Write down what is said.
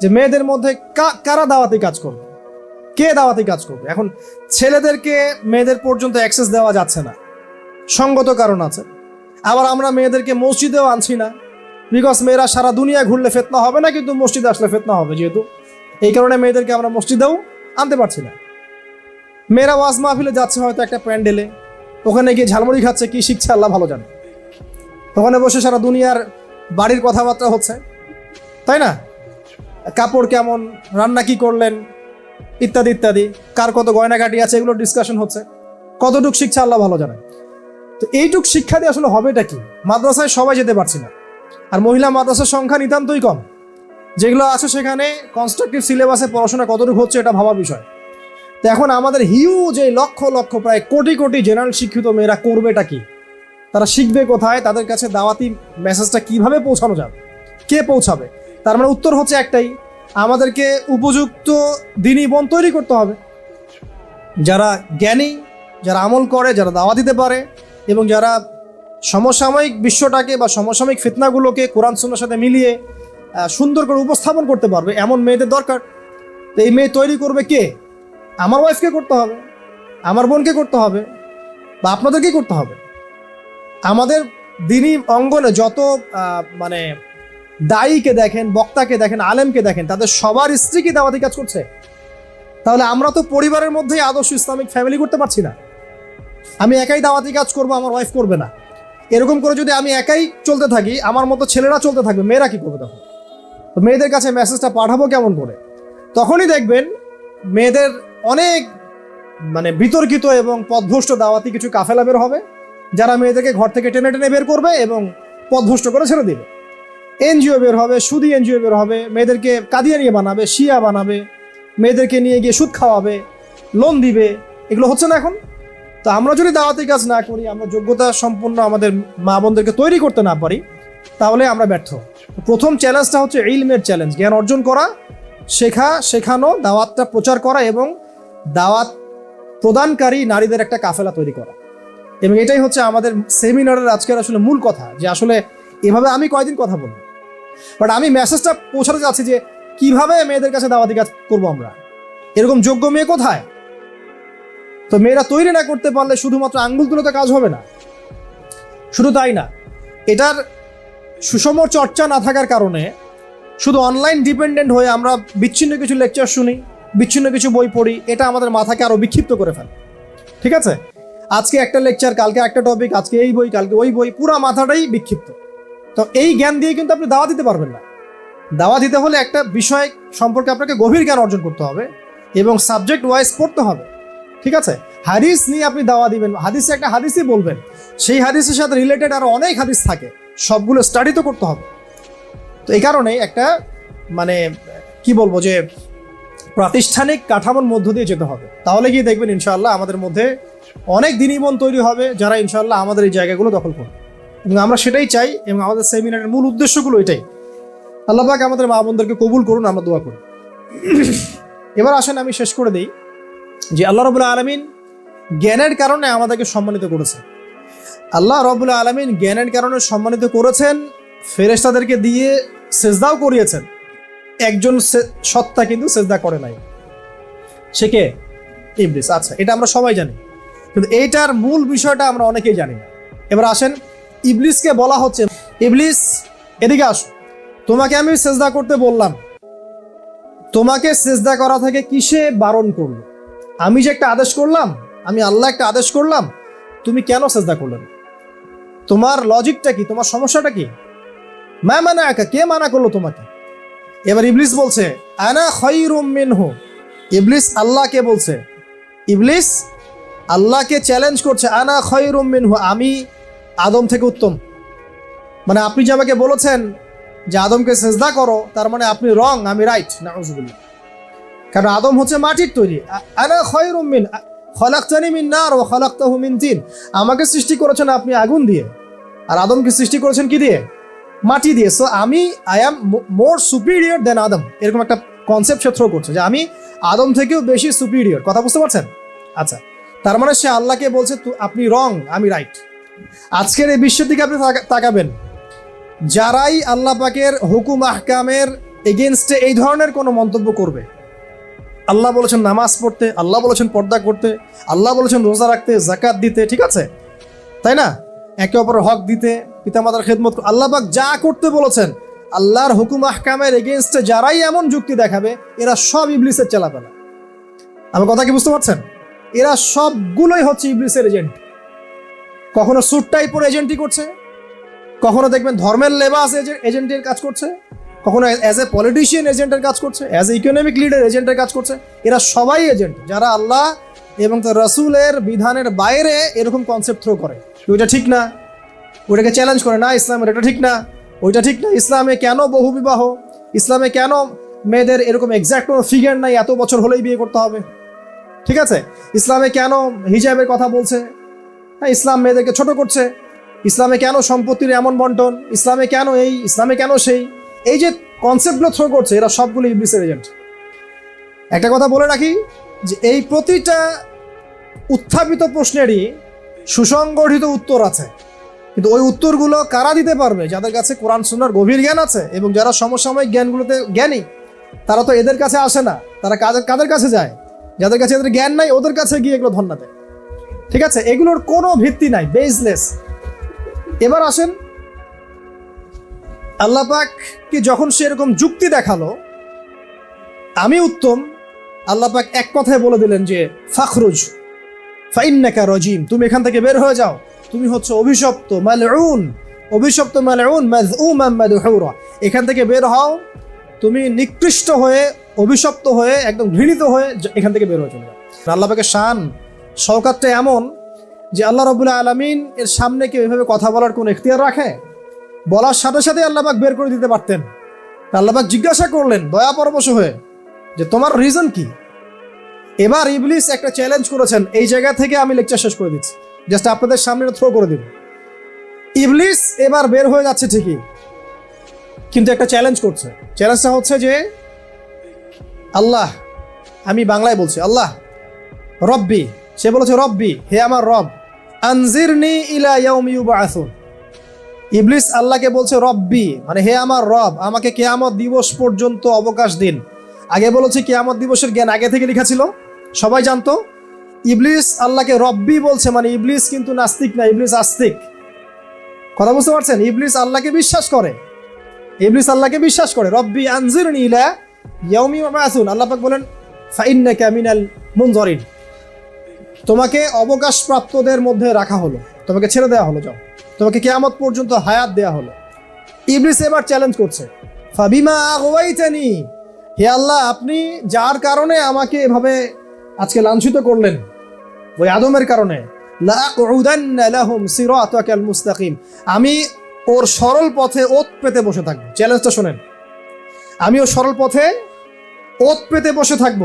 যে মেয়েদের মধ্যে কারা দাওয়াতি কাজ করবে? কে দাওয়াতি কাজ করবে? এখন ছেলেদেরকে মেয়েদের পর্যন্ত অ্যাক্সেস দেওয়া যাচ্ছে না। সঙ্গত কারণ আছে। আবার আমরা মেয়েদেরকে মসজিদেও আনছি না। বিকজ মেয়েরা সারা দুনিয়া ঘুরলে ফেতনা হবে না, কিন্তু মসজিদে আসলে ফেতনা হবে যেহেতু। এই কারণে মেয়েদেরকে আমরা মসজিদেও আনতে পারছি না। মেয়েরা ওয়াজ মাহফিলে যাচ্ছে হয়তো একটা প্যান্ডেলে। ওখানে গিয়ে ঝালমুড়ি খাচ্ছে, কি শিখছে আল্লাহ ভালো জানে। ওখানে বসে সারা দুনিয়ার বাড়ির কথাবার্তা হচ্ছে। তাই না? কাপড় কেমন, রান্না কি করলেন, ইত্যাদি ইত্যাদি। কার কত গয়নাঘাটি আছে, এগুলো ডিসকাশন হচ্ছে। কতটুক শিখছে আল্লাহ ভালো জানে তো এইটুক শিক্ষা দিয়ে আসলে হবেটা কি? মাদ্রাসায় সবাই যেতে পারছি না। আর মহিলা মাদ্রাসার সংখ্যা নিতান্তই কম। যেগুলো আছে সেখানে কনস্ট্রাকটিভ সিলেবাসে পড়াশোনা কতটুকু হচ্ছে এটা ভাবার বিষয়। তো এখন আমাদের হিউজ এই লক্ষ লক্ষ, প্রায় কোটি কোটি জেনারেল শিক্ষিত মেয়েরা করবেটা কি? তারা শিখবে কোথায়? তাদের কাছে দাওয়াতি মেসেজটা কীভাবে পৌঁছানো যাবে? কে পৌঁছাবে? তার মানে উত্তর হচ্ছে একটাই, আমাদেরকে উপযুক্ত দিনী বোন তৈরি করতে হবে। যারা জ্ঞানী, যারা আমল করে, যারা দাওয়া দিতে পারে এবং যারা সমসাময়িক বিশ্বটাকে বা সমসাময়িক ফিতনাগুলোকে কোরআন সুন্নার সাথে মিলিয়ে সুন্দর করে উপস্থাপন করতে পারবে, এমন মেয়েদের দরকার। তো এই মেয়ে তৈরি করবে কে? আমার ওয়াইফকে করতে হবে, আমার বোনকে করতে হবে বা আপনাদেরকেই করতে হবে। আমাদের দিনই অঙ্গনে যত মানে দায়ীকে দেখেন, বক্তাকে দেখেন, আলেমকে দেখেন, তাদের সবার স্ত্রী কি দাওয়াতি কাজ করছে। তাহলে আমরা তো পরিবারের মধ্যেই আদর্শ ইসলামিক ফ্যামিলি করতে পারছি না। আমি একাই দাওয়াতি কাজ করব, আমার ওয়াইফ করবে না। এরকম করে যদি আমি একাই চলতে থাকি, আমার মতো ছেলেরা চলতে থাকবে, মেয়েরা কি করবে তখন? তো মেয়েদের কাছে মেসেজটা পাঠাবো কেমন করে? তখনই দেখবেন মেয়েদের অনেক মানে বিতর্কিত এবং পথভ্রষ্ট দাওয়াতি কিছু কাফেলা বের হবে, যারা মেয়েদেরকে ঘর থেকে টেনে টেনে বের করবে এবং পথভ্রষ্ট করে ছেড়ে দিবে। এনজিও বের হবে, সুদি এনজিও বের হবে, মেয়েদেরকে কাদিয়ানিয়ে বানাবে, শিয়া বানাবে, মেয়েদেরকে নিয়ে গিয়ে সুদ খাওয়াবে লোন দিবে, এগুলো হচ্ছে না এখন? তো আমরা যদি দাওয়াতি কাজ না করি, আমরা যোগ্যতা সম্পন্ন আমাদের মা বোনদেরকে তৈরি করতে না পারি, তাহলে আমরা ব্যর্থ। প্রথম চ্যালেঞ্জটা হচ্ছে ইলমের চ্যালেঞ্জ জ্ঞান অর্জন করা, শেখা, শেখানো, দাওয়াতটা প্রচার করা এবং দাওয়াত প্রদানকারী নারীদের একটা কাফেলা তৈরি করা। এবং এটাই হচ্ছে আমাদের সেমিনারের আজকের আসলে মূল কথা, যে আসলে এভাবে আমি কয়দিন কথা বলব? বাট আমি মেসেজটা পৌঁছাতে চাচ্ছি যে কীভাবে মেয়েদের কাছে দাওয়াতি কাজ করব আমরা? এরকম যোগ্য মেয়ে কোথায়? তো মেয়েরা তৈরি না করতে পারলে শুধুমাত্র আঙ্গুল তুলে তো কাজ হবে না। শুধু তাই না, এটার সুষম চর্চা না থাকার কারণে শুধু অনলাইন ডিপেন্ডেন্ট হয়ে আমরা বিচ্ছিন্ন কিছু লেকচার শুনি, বিচ্ছিন্ন কিছু বই পড়ি, এটা আমাদের মাথাকে আরও বিক্ষিপ্ত করে ফেলে। ঠিক আছে? আজকে একটা লেকচার কালকে একটা টপিক আজকে এই বই, কালকে ওই বই, পুরো মাথাটাই বিক্ষিপ্ত। তো এই জ্ঞান দিয়ে কিন্তু আপনি দাওয়া দিতে পারবেন না। দাওয়া দিতে হলে একটা বিষয় সম্পর্কে আপনাকে গভীর জ্ঞান অর্জন করতে হবে এবং সাবজেক্ট ওয়াইজ পড়তে হবে। ঠিক আছে? হাদিস নিয়ে আপনি দাওয়া দিবেন। হাদিসে একটা হাদিসই বলবেন। সেই হাদিসের সাথে রিলেটেড আরও অনেক হাদিস থাকে। সবগুলো স্টাডি তো করতে হবে। তো এই কারণে একটা মানে কি বলব যে, প্রাতিষ্ঠানিক কাঠামোর মধ্য দিয়ে যেতে হবে। তাহলে গিয়ে দেখবেন ইনশাআল্লাহ আমাদের মধ্যে অনেক দিনীবন তৈরি হবে যারা ইনশাআল্লাহ আমাদের এই জায়গাগুলো দখল করবে। এবং আমরা সেটাই চাই এবং আমাদের সেমিনারের মূল উদ্দেশ্যগুলো এটাই। আল্লাহ পাক আমাদের মা বোনদেরকে কবুল করুন, আমরা দোয়া করি। এবার আসেন আমি শেষ করে দিই যে আল্লাহ রবুল্লা আলমিন জ্ঞানের কারণে আমাদেরকে সম্মানিত করেছেন আল্লাহ রবুল্লা আলমিন জ্ঞানের কারণে সম্মানিত করেছেন, ফেরেশতাদেরকে দিয়ে সেজদাও করিয়েছেন। একজন সত্তা কিন্তু সেজদা করে নাই। সে কে? ইবলিস। আচ্ছা এটা আমরা সবাই জানি। কিন্তু এইটার মূল বিষয়টা আমরা অনেকেই জানি না। এবার আসেন ইবলিসকে বলা হচ্ছে, ইবলিস, এদিকে আসো। তোমাকে আমি সেজদা করতে বললাম। তোমাকে সেজদা করা থেকে কিসে বারণ করল? আমি যে একটা আদেশ করলাম, আমি আল্লাহ একটা আদেশ করলাম, তুমি কেন সেজদা করলে? তোমার লজিকটা কি? তোমার সমস্যাটা কি? মা মানা একা কে মানা করল তোমাকে? এবার ইবলিস বলছে, আনা খৈরুম মিনহু। ইবলিস আল্লাহকে বলছে, ইবলিস, আল্লাহকে চ্যালেঞ্জ করছে, আনা খৈরুম মিনহু, আমি আদম থেকে উত্তম। মানে আপনি যে আমাকে বলেছেন যে আদমকে সেজদা করো, তার মানে আপনি রং আমি রাইট নাউজুবিল্লাহ। কারণ আদম হচ্ছে মাটির তৈরি। আনা খয়রুম মিন খলাক্তানি মিন নার ও খলাক্তাহু মিন তিন। আমাকে সৃষ্টি করেছেন আপনি আগুন দিয়ে। আর আদমকে সৃষ্টি করেছেন কি দিয়ে? মাটি দিয়ে। সো আমি আই অ্যাম মোর সুপিরিয়র দেন আদম। এরকম একটা কনসেপ্ট সে থ্রো করছে যে আমি আদম থেকেও বেশি সুপিরিয়র কথা বুঝতে পারছেন? আচ্ছা। তার মানে সে আল্লাহকে বলছে আপনি রং আমি রাইট আজকের এই বিশ্বের দিকে আপনি তাকাবেন। যারাই আল্লাহ পাকের হুকুম, আহকামের এগেনস্টে এই ধরনের কোনো মন্তব্য করবে। আল্লাহ বলেছেন নামাজ পড়তে, আল্লাহ বলেছেন পর্দা করতে, আল্লাহ বলেছেন রোজা রাখতে জাকাত দিতে, ঠিক আছে? তাই না? একে অপরের হক দিতে, পিতামাতার খেদমত আল্লাহ পাক যা করতে বলেছেন, আল্লাহর হুকুম, আহকামের এগেনস্টে যারাই এমন যুক্তি দেখাবে, এরা সব ইবলিসের চেলাপেলা আমার কথা কি বুঝতে পারছেন? এরা সবগুলোই হচ্ছে ইবলিসের এজেন্ট। কখনো স্যুট টাই পরে এজেন্টই করছে? কখনো দেখবেন ধর্মের লেবাস এজেন্টের কাজ করছে? কখনো অ্যাজ এ পলিটিশিয়ান এজেন্টের কাজ করছে? অ্যাজ এ ইকোনমিক লিডার এজেন্টের কাজ করছে? এরা সবাই এজেন্ট যারা আল্লাহ এবং তার রসুলের বিধানের বাইরে এরকম কনসেপ্ট থ্রো করে। ওইটা ঠিক না। ওইটাকে চ্যালেঞ্জ করে, না, ইসলামের এটা ঠিক না। ওইটা ঠিক না। ইসলামে কেন বহু বিবাহ? ইসলামে কেন মেয়েদের এরকম এক্সাক্ট কোনো ফিগার নাই? এত বছর হলেই বিয়ে করতে হবে। ঠিক আছে? ইসলামে কেন হিজাবের কথা বলছে? হ্যাঁ ইসলাম মেয়েদেরকে ছোট করছে। ইসলামে কেন সম্পত্তির এমন বন্টন? ইসলামে কেন এই? ইসলামে কেন সেই? এই যে কনসেপ্টগুলো থ্রো করছে, এরা সবগুলো ইবলিসের এজেন্ট একটা কথা বলে রাখি, যে এই প্রতিটা উত্থাপিত প্রশ্নেরই সুসংগঠিত উত্তর আছে। কিন্তু ওই উত্তরগুলো কারা দিতে পারবে? যাদের কাছে কোরআন সুন্নার গভীর জ্ঞান আছে এবং যারা সমসাময়িক জ্ঞানগুলোতে জ্ঞানী, তারা তো এদের কাছে আসে না। তারা কাদের কাদের কাছে যায়? যাদের কাছে এদের জ্ঞান নাই, ওদের কাছে গিয়ে এগুলো ধন্যা দেয়। ঠিক আছে? এগুলোর কোনো ভিত্তি নাই বেসলেস এবার আসেন, আল্লাহ পাক কি যখন সে এরকম যুক্তি দেখাল, আমি উত্তম, আল্লাহ পাক এক কথায় বলে দিলেন যে, ফাখরুজ, ফাইন্নাকা রজিম, তুমি এখান থেকে বের হয়ে যাও। তুমি হচ্ছে অভিশপ্ত, মালউন অভিশপ্ত, মালউন মাদহুরা। এখান থেকে বের হও, তুমি নিকৃষ্ট হয়ে, অভিশপ্ত হয়ে, একদম ঘৃণিত হয়ে, এখান থেকে বের হয়ে চলে যাও। আল্লাহ পাকের শান শওকাতটা এমন যে আল্লাহ রবুল্লা আলমিন এর সামনে কেউ এভাবে কথা বলার কোনো এখতিয়ার রাখে? বলার সাথে সাথে আল্লাহবাক বের করে দিতে পারতেন। আল্লাহবাক জিজ্ঞাসা করলেন দয়া পরবশ হয়ে যে তোমার রিজন কি? এবার ইবলিস একটা চ্যালেঞ্জ করেছেন, এই জায়গা থেকে আমি লেকচার শেষ করে দিচ্ছি। জাস্ট আপনাদের সামনে থ্রো করে দিব। ইবলিস এবার বের হয়ে যাচ্ছে ঠিকই, কিন্তু একটা চ্যালেঞ্জ করছে। চ্যালেঞ্জটা হচ্ছে যে, আল্লাহ, আমি বাংলায় বলছি, আল্লাহ, রব্বি সে বলেছে, রব্বি, হে আমার রব, আনজিরনি ইলা ইয়াউমি ইউবাআসুন ইবলিস আল্লাহকে বলছে, রব্বি মানে হে আমার রব, আমাকে কেয়ামত দিবস পর্যন্ত অবকাশ দিন। আগে বলেছে, কেয়ামত দিবসের জ্ঞান আগে থেকে লেখা ছিল? সবাই জানতো? ইবলিস আল্লাহকে রব্বি বলছে মানে ইবলিস কিন্তু নাস্তিক না, ইবলিস আস্তিক। কথা বুঝতে পারছেন? ইবলিস আল্লাহকে বিশ্বাস করে। ইবলিস আল্লাহকে বিশ্বাস করে, রব্বি আনজিরনি ইলা ইয়াউমি ইউবাআসুন আল্লাহ পাক বলেন ফাইন্নাকা মিনাল মুনজারিন। তোমাকে অবকাশপ্রাপ্তদের মধ্যে রাখা হলো। তোমাকে ছেড়ে দেওয়া হলো, যাও। তোমাকে কেয়ামত পর্যন্ত হায়াত দেওয়া হলো। ইবলিস এবার চ্যালেঞ্জ করছে। ফাবিমা আগওয়াইতানি হে আল্লাহ, আপনি যার কারণে আমাকে এভাবে আজকে লাঞ্ছিত করলেন, ওই আদমের কারণে মুস্তাকিম। আমি ওর সরল পথে ওত পেতে বসে থাকব। চ্যালেঞ্জটা শোনেন। আমি ওর সরল পথে ওত পেতে বসে থাকব।